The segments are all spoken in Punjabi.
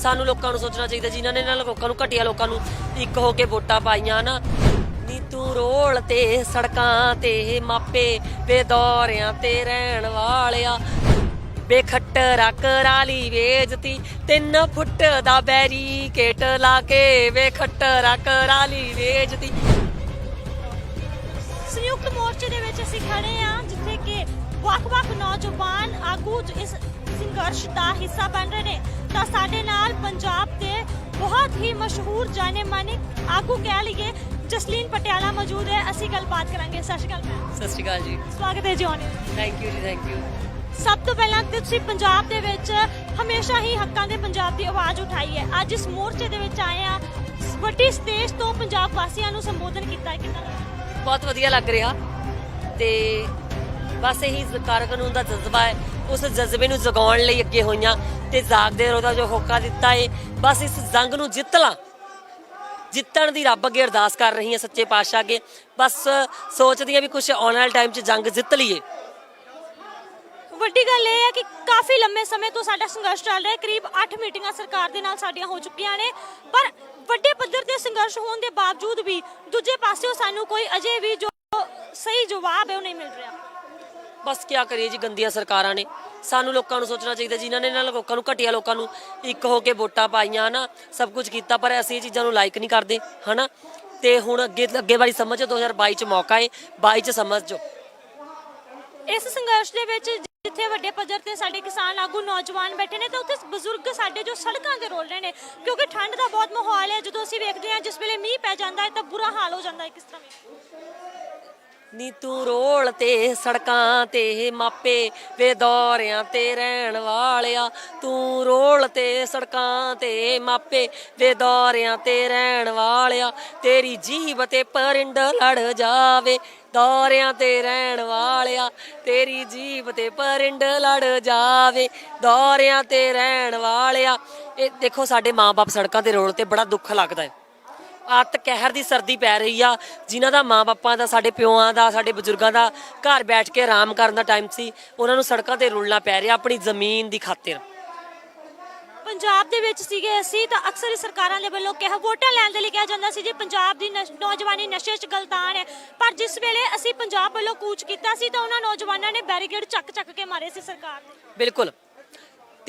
ਸਾਨੂੰ ਲੋਕਾਂ ਨੂੰ ਸੋਚਣਾ ਚਾਹੀਦਾ, ਜਿਨ੍ਹਾਂ ਨੇ ਇਹਨਾਂ ਲੋਕਾਂ ਨੂੰ ਘਟੀਆ ਲੋਕਾਂ ਨੂੰ ਇੱਕ ਹੋ ਕੇ ਵੋਟਾਂ ਪਾਈਆਂ ਨਾ। ਨੀ ਤੂੰ ਰੋਲ ਤੇ ਸੜਕਾਂ ਤੇ ਮਾਪੇ ਬੇਦੌਰਿਆਂ ਤੇ ਰਹਿਣ ਵਾਲਿਆ। ਬੇਖੱਟਰਾ ਕਰਾਲੀ ਵੇਚਤੀ, ਤਿੰਨ ਫੁੱਟ ਦਾ ਬੈਰੀਕੇਟ ਲਾ ਕੇ ਬੇਖੱਟਰਾ ਰਾਲੀ ਵੇਚਤੀ। ਸੰਯੁਕਤ ਮੋਰਚੇ ਦੇ ਵਿੱਚ ਅਸੀਂ ਖੜੇ ਆ ਜਿੱਥੇ ਕਿ ਵੱਖ-ਵੱਖ ਨੌਜਵਾਨ ਆਗੂ ਇਸ ਸੰਘਰਸ਼ ਦਾ ਹਿੱਸਾ ਬਣ ਰਹੇ ਨੇ। ਤਾਂ ਸਾਡੇ ਨਾਲ ਪੰਜਾਬ ਦੇ ਬਹੁਤ ਹੀ ਮਸ਼ਹੂਰ ਜਾਣੇ ਮਾਨੇ ਆਗੂ ਕਹਿ ਲਈਏ ਜਸਲੀਨ ਪਟਿਆਲਾ ਮੌਜੂਦ ਹੈ। ਅਸੀਂ ਗੱਲਬਾਤ ਕਰਾਂਗੇ। ਸਤਿ ਸ਼੍ਰੀ ਅਕਾਲ ਮੈਮ। ਸਤਿ ਸ਼੍ਰੀ ਅਕਾਲ ਜੀ। ਸਵਾਗਤ ਹੈ ਜੀ ਆਉਣੇ ਥੈਂਕ ਯੂ ਜੀ ਥੈਂਕ ਯੂ ਸਭ ਤੋਂ ਪਹਿਲਾਂ ਤੁਸੀਂ ਪੰਜਾਬ ਦੇ ਵਿੱਚ ਹਮੇਸ਼ਾ ਹੀ ਹੱਕਾਂ ਦੇ ਪੰਜਾਬ ਦੀ ਆਵਾਜ਼ ਉਠਾਈ ਹੈ। ਅੱਜ ਇਸ ਮੋਰਚੇ ਦੇ ਵਿੱਚ ਆਏ ਆ ਵੱਡੀ ਸਟੇਜ ਤੋਂ ਪੰਜਾਬ ਵਾਸੀਆਂ ਨੂੰ ਸੰਬੋਧਨ ਕੀਤਾ ਲੱਗਾ? ਬਹੁਤ ਵਧੀਆ ਲੱਗ ਰਿਹਾ। ਤੇ ਬਸ ਇਹੀ ਕਾਰ ਕਾਨੂੰਨ ਦਾ ਜਜ਼ਬਾ ਹੈ। ਉਸ ਜਜ਼ਬੇ ਨੂੰ ਜਗਾਉਣ ਲਈ ਅੱਗੇ ਹੋਈਆਂ ਤੇ ਜਾਗਦੇ ਰਹੋ ਜੋ ਹੋਕਾ ਦਿੱਤਾ ਏ, ਬਸ ਇਸ ਜੰਗ ਨੂੰ ਜਿੱਤ ਲਾਂ। ਜਿੱਤਣ ਦੀ ਰੱਬ ਅੱਗੇ ਅਰਦਾਸ ਕਰ ਰਹੀ ਹਾਂ ਸੱਚੇ ਪਾਤਸ਼ਾਹ ਅੱਗੇ। ਬਸ ਸੋਚਦੀ ਹਾਂ ਵੀ ਕੁਝ ਆਉਣ ਵਾਲੇ ਟਾਈਮ 'ਚ ਜੰਗ ਜਿੱਤ ਲਈਏ। ਵੱਡੀ ਗੱਲ ਇਹ ਹੈ ਕਿ ਕਾਫੀ ਲੰਮੇ ਸਮੇਂ ਤੋਂ ਸਾਡਾ ਸੰਘਰਸ਼ ਚੱਲ ਰਿਹਾ ਹੈ। ਕਰੀਬ 8 ਮੀਟਿੰਗਾਂ ਸਰਕਾਰ ਦੇ ਨਾਲ ਸਾਡੀਆਂ ਹੋ ਚੁੱਕੀਆਂ ਨੇ। ਪਰ ਵੱਡੇ ਪੱਧਰ ਤੇ ਸੰਘਰਸ਼ ਹੋਣ ਦੇ ਬਾਵਜੂਦ ਵੀ ਦੂਜੇ ਪਾਸਿਓਂ ਸਾਨੂੰ ਕੋਈ ਅਜੇ ਵੀ ਜੋ ਸਹੀ ਜਵਾਬ ਹੈ ਉਹ ਨਹੀਂ ਮਿਲ ਰਿਹਾ। ਬਸ ਕੀ ਕਰੀਏ ਜੀ, ਗੰਦੀਆਂ ਸਰਕਾਰਾਂ ਨੇ। ਸਾਨੂੰ ਲੋਕਾਂ ਨੂੰ ਸੋਚਣਾ ਚਾਹੀਦਾ, ਜਿਨ੍ਹਾਂ ਨੇ ਇਹਨਾਂ ਲੋਕਾਂ ਨੂੰ ਘਟੀਆ ਲੋਕਾਂ ਨੂੰ ਇੱਕ ਹੋ ਕੇ ਵੋਟਾਂ ਪਾਈਆਂ, ਹਨਾ। ਸਭ ਕੁਝ ਕੀਤਾ, ਪਰ ਅਸੀਂ ਇਹ ਚੀਜ਼ਾਂ ਨੂੰ ਲਾਈਕ ਨਹੀਂ ਕਰਦੇ, ਹਨਾ। ਤੇ ਹੁਣ ਅੱਗੇ ਅੱਗੇ ਵਾਲੀ ਸਮਝੋ 2022 ਚ ਮੌਕਾ ਏ 22 ਚ ਸਮਝੋ ਇਸ ਸੰਘਰਸ਼ ਦੇ ਵਿੱਚ ਜਿੱਥੇ ਵੱਡੇ ਪੱਧਰ ਤੇ ਸਾਡੇ ਕਿਸਾਨ ਆਗੂ ਨੌਜਵਾਨ ਬੈਠੇ ਨੇ, ਤਾਂ ਉੱਥੇ ਬਜ਼ੁਰਗ ਸਾਡੇ ਜੋ ਸੜਕਾਂ ਤੇ ਰੋਲ ਰਹੇ ਨੇ, ਕਿਉਂਕਿ ਠੰਡ ਦਾ ਬਹੁਤ ਮਾਹੌਲ ਹੈ। ਜਦੋਂ ਅਸੀਂ ਵੇਖਦੇ ਹਾਂ, ਜਿਸ ਵੇਲੇ ਮੀਂਹ ਪੈ ਜਾਂਦਾ ਹੈ, ਤਾਂ ਬੁਰਾ ਹਾਲ ਹੋ ਜਾਂਦਾ ਹੈ, ਕਿਸ ਤਰ੍ਹਾਂ ਨੀ ਤੂੰ ਰੋਲ ਤੇ ਸੜਕਾਂ ਤੇ ਮਾਪੇ ਵੇ ਦੌਰਿਆਂ ਤੇ ਰਹਿਣ ਵਾਲਿਆ। ਤੂੰ ਰੋਲ ਤੇ ਸੜਕਾਂ ਤੇ ਮਾਪੇ ਵੇ ਦੌਰਿਆਂ ਤੇ ਰਹਿਣ ਵਾਲਿਆ। ਤੇਰੀ ਜੀਬ ਤੇ ਪਰਿੰਡ ਲੜ ਜਾਵੇ, ਦੌਰਿਆਂ ਤੇ ਰਹਿਣ ਵਾਲਿਆ। ਤੇਰੀ ਜੀਬ ਤੇ ਪਰਿੰਡ ਲੜ ਜਾਵੇ, ਦੌਰਿਆਂ ਤੇ ਰਹਿਣ ਵਾਲਿਆ। ਇਹ ਦੇਖੋ, ਸਾਡੇ ਮਾਪੇ ਸੜਕਾਂ ਤੇ ਰੋਲ ਤੇ ਬੜਾ ਦੁੱਖ ਲੱਗਦਾ ਹੈ। ਅੱਤ ਕਹਿਰ ਦੀ ਸਰਦੀ ਪੈ ਰਹੀ ਆ ਜਿਨ੍ਹਾਂ ਦਾ ਮਾਪਿਆਂ ਦਾ ਸਾਡੇ ਪਿਓਆਂ ਦਾ ਸਾਡੇ ਬਜ਼ੁਰਗਾਂ ਦਾ ਘਰ ਬੈਠ ਕੇ ਆਰਾਮ ਕਰਨ ਦਾ ਟਾਈਮ ਸੀ ਉਹਨਾਂ ਨੂੰ ਸੜਕਾਂ ਤੇ ਰੁਲਣਾ ਪੈ ਰਿਹਾ ਆਪਣੀ ਜ਼ਮੀਨ ਦੀ ਖਾਤਰ। ਪੰਜਾਬ ਦੇ ਵਿੱਚ ਸੀਗੇ ਅਸੀਂ ਤਾਂ ਅਕਸਰ ਹੀ ਸਰਕਾਰਾਂ ਦੇ ਵੱਲੋਂ ਕਿਹਾ ਵੋਟਾਂ ਲੈਣ ਦੇ ਲਈ ਕਿਹਾ ਜਾਂਦਾ ਸੀ ਜੀ ਪੰਜਾਬ ਦੀ ਨਸ਼- ਨੌਜਵਾਨੀ ਨਸ਼ੇ 'ਚ ਗਲਤਾਨ ਹੈ। ਪਰ ਜਿਸ ਵੇਲੇ ਅਸੀਂ ਪੰਜਾਬ ਵੱਲੋਂ ਕੂਚ ਕੀਤਾ ਸੀ ਤਾਂ ਉਹਨਾਂ ਨੌਜਵਾਨਾਂ ਨੇ ਬੈਰੀਕੇਡ ਚੱਕ ਚੱਕ ਕੇ ਮਾਰੇ ਸੀ ਸਰਕਾਰ ਦੇ ਬਿਲਕੁਲ।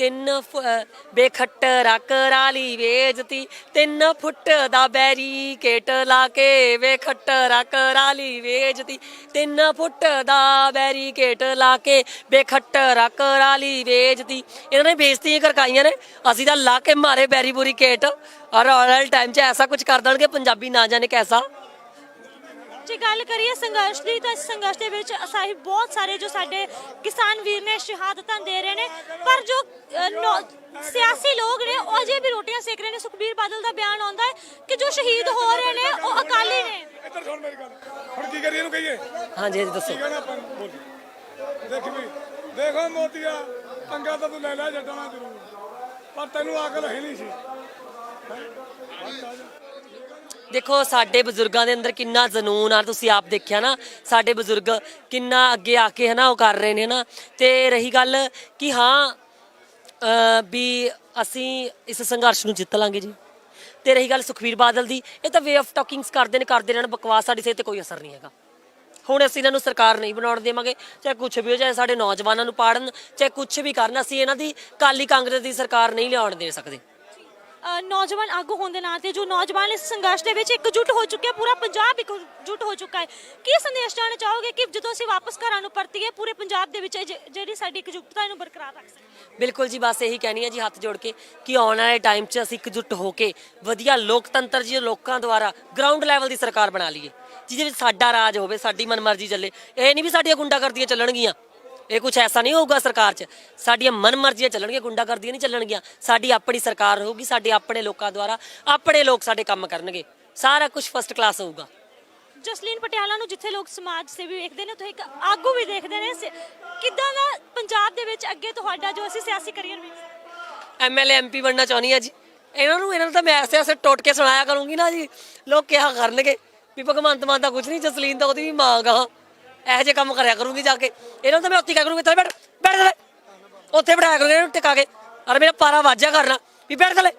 ਤਿੰਨ ਫੁ- ਅਹ ਰਾਲੀ ਵੇਜਤੀ ਤਿੰਨ ਫੁੱਟ ਦਾ ਬੈਰੀਕੇਟ ਲਾ ਕੇ ਬੇਖੱਟਰਾ ਰਾਲੀ ਵੇਜਤੀ ਤਿੰਨ ਫੁੱਟ ਦਾ ਬੈਰੀਕੇਟ ਲਾ ਕੇ ਬੇਖੱਟ ਰਕ ਕਰਾਲੀ ਵੇਜਤੀ ਇਹਨਾਂ ਨੇ ਬੇਇੱਜ਼ਤੀਆਂ ਕਰਕਾਈਆਂ ਨੇ। ਅਸੀਂ ਤਾਂ ਲਾ ਕੇ ਮਾਰੇ ਬੈਰੀ ਬੁਰੀ ਕੇਟ ਔਰ ਆਉਣ ਵਾਲੇ ਟਾਈਮ 'ਚ ਐਸਾ ਕੁਝ ਕਰ ਦੇਣਗੇ, ਪੰਜਾਬੀ ਨਾ ਜਾਣੇ ਕੈਸਾ। ਜੇ ਗੱਲ ਕਰੀਏ ਸੰਘਰਸ਼ ਦੀ ਤਾਂ ਸੰਘਰਸ਼ ਦੇ ਵਿੱਚ ਅਸਾਹੀ ਬਹੁਤ ਸਾਰੇ ਜੋ ਸਾਡੇ ਕਿਸਾਨ ਵੀਰ ਨੇ ਸ਼ਹਾਦਤਾਂ ਦੇ ਰਹੇ ਨੇ। ਪਰ ਜੋ ਸਿਆਸੀ ਲੋਕ ਨੇ ਉਹ ਅਜੇ ਵੀ ਰੋਟੀਆਂ ਸੇਕ ਰਹੇ ਨੇ। ਸੁਖਬੀਰ ਬਾਦਲ ਦਾ ਬਿਆਨ ਆਉਂਦਾ ਹੈ ਕਿ ਜੋ ਸ਼ਹੀਦ ਹੋ ਰਹੇ ਨੇ ਉਹ ਅਕਾਲੀ ਨੇ। ਇੱਧਰ ਸੁਣ ਮੇਰੀ ਗੱਲ। ਹੁਣ ਕੀ ਕਰੀਏ ਇਹਨੂੰ ਕਹੀਏ? ਹਾਂਜੀ ਹਾਂਜੀ ਦੱਸੋ। ਕੀ ਕਹਿਣਾ ਆਪਾਂ? ਬੋਲ। ਦੇਖ ਵੀ ਦੇਖੋ ਮੋਤੀਆ ਪੰਗਾ ਤਾਂ ਤੂੰ ਲੈ ਲੈ ਜੱਟਣਾ ਜ਼ਰੂਰ। ਪਰ ਤੈਨੂੰ ਅਕਲ ਹੈ ਨਹੀਂ ਸੀ। ਦੇਖੋ, ਸਾਡੇ ਬਜ਼ੁਰਗਾਂ ਦੇ ਅੰਦਰ ਕਿੰਨਾ ਜਨੂਨ ਆ। ਤੁਸੀਂ ਆਪ ਦੇਖਿਆ ਨਾ, ਸਾਡੇ ਬਜ਼ੁਰਗ ਕਿੰਨਾ ਅੱਗੇ ਆ ਕੇ ਹਨਾ, ਉਹ ਕਰ ਰਹੇ ਨੇ ਨਾ ਤੇ ਰਹੀ ਗੱਲ ਕਿ ਹਾਂ ਵੀ ਅਸੀਂ ਇਸ ਸੰਘਰਸ਼ ਨੂੰ ਜਿੱਤ ਲਾਂਗੇ ਜੀ। ਤੇ ਰਹੀ ਗੱਲ ਸੁਖਵੀਰ ਬਾਦਲ ਦੀ, ਇਹ ਤਾਂ ਵੇ ਆਫ ਟਾਕਿੰਗਸ ਕਰਦੇ ਨੇ, ਕਰਦੇ ਰਹਿਣ, ਬਕਵਾਸ ਸਾਡੀ ਸਿਹਤ ਤੇ ਕੋਈ ਅਸਰ ਨਹੀਂ ਹੈਗਾ। ਹੁਣ ਅਸੀਂ ਇਹਨਾਂ ਨੂੰ ਸਰਕਾਰ ਨਹੀਂ ਬਣਾਉਣ ਦੇਵਾਂਗੇ, ਚਾਹੇ ਕੁਝ ਵੀ ਹੋ ਚਾਹੇ ਸਾਡੇ ਨੌਜਵਾਨਾਂ ਨੂੰ ਪਾੜਨ, ਚਾਹੇ ਕੁਝ ਵੀ ਕਰਨ, ਅਸੀਂ ਇਹਨਾਂ ਦੀ ਕਾਲੀ ਕਾਂਗਰਸ ਦੀ ਸਰਕਾਰ ਨਹੀਂ ਲਿਆਉਣ ਦੇ ਸਕਦੇ। ਅ, ਨੌਜਵਾਨ ਆਗੂ ਹੋਣ ਦੇ ਨਾਤੇ ਜੋ ਨੌਜਵਾਨ ਇਸ ਸੰਘਰਸ਼ ਦੇ ਵਿੱਚ ਇਕਜੁੱਟ ਹੋ ਚੁੱਕੇ ਆ, ਪੂਰਾ ਪੰਜਾਬ ਇਕਜੁੱਟ ਹੋ ਚੁੱਕਾ ਹੈ। ਕੀ ਸੰਦੇਸ਼ ਜਾਣਾ ਚਾਹੋਗੇ ਕਿ ਜਦੋਂ ਅਸੀਂ ਵਾਪਸ ਘਰਾਂ ਨੂੰ ਪਰਤੀਏ ਪੂਰੇ ਪੰਜਾਬ ਦੇ ਵਿੱਚ ਇਹ ਜ- ਜਿਹੜੀ ਸਾਡੀ ਇਕਜੁੱਟਤਾ ਨੂੰ ਬਰਕਰਾਰ ਰੱਖ ਸਕੀਏ? ਬਿਲਕੁਲ ਜੀ ਬਸ ਇਹੀ ਕਹਿਣੀ ਹੈ ਜੀ ਹੱਥ ਜੋੜ ਕੇ ਕਿ ਆਉਣ ਵਾਲੇ ਟਾਈਮ 'ਚ ਅਸੀਂ ਇਕਜੁੱਟ ਹੋ ਕੇ ਵਧੀਆ ਲੋਕਤੰਤਰ ਜੀ ਲੋਕਾਂ ਦੁਆਰਾ ਗਰਾਊਂਡ ਲੈਵਲ ਦੀ ਸਰਕਾਰ ਬਣਾ ਲਈਏ ਜਿਹਦੇ ਵਿੱਚ ਸਾਡਾ ਰਾਜ ਹੋਵੇ ਸਾਡੀ ਮਨਮਰਜ਼ੀ ਚੱਲੇ। ਇਹ ਨਹੀਂ ਵੀ ਸਾਡੀਆਂ ਗੁੰਡਾਗਰਦੀਆਂ ਚੱਲਣਗੀਆਂ। ਇਹ ਕੁਝ ਐਸਾ ਨਹੀਂ ਹੋਊਗਾ ਸਰਕਾਰ 'ਚ। ਸਾਡੀਆਂ ਮਨਮਰਜ਼ੀਆਂ ਚੱਲਣਗੀਆਂ ਗੁੰਡਾਗਰਦੀਆਂ ਨਹੀਂ ਚੱਲਣਗੀਆਂ। ਸਾਡੀ ਆਪਣੀ ਸਰਕਾਰ ਹੋਊਗੀ ਸਾਡੇ ਆਪਣੇ ਲੋਕਾਂ ਦੁਆਰਾ ਆਪਣੇ ਲੋਕ ਸਾਡੇ ਕੰਮ ਕਰਨਗੇ। ਸਾਰਾ ਕੁਝ ਫਸਟ ਕਲਾਸ ਹੋਊਗਾ। ਜਸਲੀਨ ਪਟਿਆਲਾ ਨੂੰ ਜਿੱਥੇ ਲੋਕ ਸਮਾਜ ਸੇਵੀ ਵੇਖਦੇ ਨੇ ਉੱਥੇ ਇੱਕ ਆਗੂ ਵੀ ਦੇਖਦੇ ਨੇ। ਸ- ਕਿੱਦਾਂ ਦਾ ਪੰਜਾਬ ਦੇ ਵਿੱਚ ਅੱਗੇ ਤੁਹਾਡਾ ਜੋ ਅਸੀਂ ਸਿਆਸੀ ਕਰੀਅਰ ਸਕਦੇ ਐਮਐਲਏ ਐਮਪੀ ਬਣਨਾ ਚਾਹੁੰਦੀ ਆ ਜੀ। ਇਹਨਾਂ ਨੂੰ ਇਹਨਾਂ ਨੂੰ ਤਾਂ ਮੈਂ ਐਸੇ ਐਸੇ ਟੋਟ ਕੇ ਸੁਣਾਇਆ ਕਰੂੰਗੀ ਨਾ ਜੀ। ਲੋਕ ਕਿਹਾ ਕਰਨਗੇ ਵੀ ਭਗਵੰਤ ਮਾਨ ਦਾ ਕੁਝ ਨਹੀਂ ਜਸਲੀਨ ਤਾਂ ਉਹਦੀ ਵੀ ਮਾਂ ਗਾ। ਇਹੋ ਜਿਹੇ ਕੰਮ ਕਰਿਆ ਕਰੂੰਗੀ ਜਾ ਕੇ। ਇਹਨਾਂ ਨੂੰ ਤਾਂ ਮੈਂ ਉੱਥੇ ਕਹਿ ਕਰੂੰਗੀ ਇੱਥੇ ਬੈਠ ਬੈਠ ਇੱਥੇ। ਉੱਥੇ ਬਿਠਾਇਆ ਕਰੂੰਗੀ ਇਹਨੂੰ ਟਿਕਾ ਕੇ। ਅਰੇ ਮੇਰਾ ਪਾਰਾ ਵਾਜਿਆ ਕਰਨਾ ਵੀ ਬੈਠ ਥਲੇ।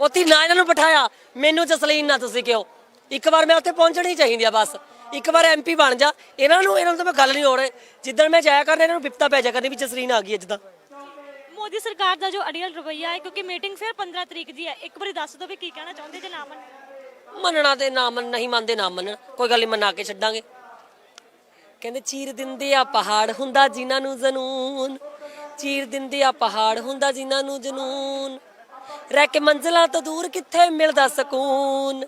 ਉੱਥੇ ਨਾ ਇਹਨਾਂ ਨੂੰ ਬਿਠਾਇਆ ਮੈਨੂੰ ਜਸਲੀਨ ਨਾ ਤੁਸੀਂ ਕਿਉਂ ਇੱਕ ਵਾਰ ਮੈਂ ਉੱਥੇ ਪਹੁੰਚਣੀ ਚਾਹੀਦੀ ਆ ਬਸ। ਇੱਕ ਵਾਰ ਐਮਪੀ ਬਣ ਜਾ। ਇਹਨਾਂ ਨੂੰ ਇਹਨਾਂ ਨੂੰ ਤਾਂ ਮੈਂ ਗੱਲ ਨਹੀਂ ਹੋ ਰਹੀ। ਜਿੱਦਣ ਮੈਂ ਜਾਇਆ ਕਰਨਾ ਇਹਨਾਂ ਨੂੰ ਵਿਪਤਾ ਪੈ ਜਾ ਕਰਨੀ ਵੀ ਜਸਲੀਨ ਆ ਗਈ ਅੱਜ ਤਾਂ। ਮੋਦੀ ਸਰਕਾਰ ਦਾ ਜੋ ਅੜੀਅਲ ਰਵੱਈਆ ਹੈ ਕਿਉਂਕਿ ਮੀਟਿੰਗ ਫਿਰ 15 ਤਰੀਕ ਦੀ ਹੈ। ਇੱਕ ਵਾਰੀ ਦੱਸ ਦਿਓ ਵੀ ਕੀ ਕਹਿਣਾ ਚਾਹੁੰਦੇ ਜੇ ਨਾ ਮੰਨੋ ਮੰਨਣਾ ਤੇ ਨਾ ਮੰਨ ਨਹੀਂ ਮੰਨਦੇ ਨਾ ਮੰਨਣ। ਕੋਈ ਗੱਲ ਨਹੀਂ ਮੰਨਾ ਕੇ ਛੱਡਾਂਗੇ। ਕਹਿੰਦੇ, ਚੀਰ ਦਿੰਦੇ ਆ ਪਹਾੜ ਹੁੰਦਾ ਜਿਨ੍ਹਾਂ ਨੂੰ ਜਨੂਨ। ਚੀਰ ਦਿੰਦੇ ਆ ਪਹਾੜ ਹੁੰਦਾ ਜਿਨ੍ਹਾਂ ਨੂੰ ਜਨੂਨ। ਰਹਿ ਕੇ ਮੰਜ਼ਲਾਂ ਤੋਂ ਦੂਰ ਕਿੱਥੇ ਮਿਲਦਾ ਸਕੂਨ?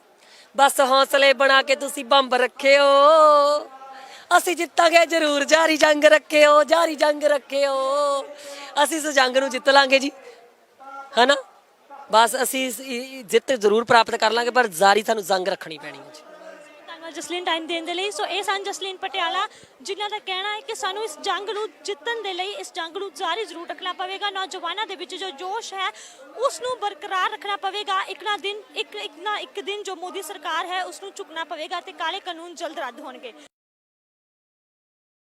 ਬਸ ਹੌਸਲੇ ਬਣਾ ਕੇ ਤੁਸੀਂ ਬੰਬ ਰੱਖਿਓ। ਅਸੀਂ ਜਿੱਤਾਂਗੇ, ਜ਼ਰੂਰ ਜਾਰੀ ਜੰਗ ਰੱਖਿਓ, ਜਾਰੀ ਜੰਗ ਰੱਖਿਓ। ਅਸੀਂ ਇਸ ਜੰਗ ਨੂੰ ਜਿੱਤ ਲਾਂਗੇ ਜੀ। ਹਨਾ? ਬਸ ਅਸੀਂ ਜਿੱਤ ਜ਼ਰੂਰ ਪ੍ਰਾਪਤ ਕਰ ਲਾਂਗੇ, ਪਰ ਜਾਰੀ ਸਾਨੂੰ ਜੰਗ ਰੱਖਣੀ ਪੈਣੀ ਹੈ ਜੀ। ਜਸਲੀਨ ਟਾਈਮ ਦੇਣ ਦੇ ਲਈ। ਸੋ ਇਹ ਸਨ ਜਸਲੀਨ ਪਟਿਆਲਾ, ਜਿਨ੍ਹਾਂ ਦਾ ਕਹਿਣਾ ਹੈ ਕਿ ਸਾਨੂੰ ਇਸ ਜੰਗ ਨੂੰ ਜਿੱਤਣ ਦੇ ਲਈ ਇਸ ਜੰਗ ਨੂੰ ਜਾਰੀ ਜ਼ਰੂਰ ਰੱਖਣਾ ਪਵੇਗਾ। ਨੌਜਵਾਨਾਂ ਦੇ ਵਿੱਚ ਜੋ ਜੋਸ਼ ਹੈ, ਉਸ ਨੂੰ ਬਰਕਰਾਰ ਰੱਖਣਾ ਪਵੇਗਾ। ਇੱਕ ਨਾ ਦਿਨ, ਇੱਕ ਇੱਕ ਨਾ ਇੱਕ ਦਿਨ ਜੋ ਮੋਦੀ ਸਰਕਾਰ ਹੈ, ਉਸ ਨੂੰ ਚੁੱਕਣਾ ਪਵੇਗਾ ਤੇ ਕਾਲੇ ਕਾਨੂੰਨ ਜਲਦ ਰੱਦ ਹੋਣਗੇ।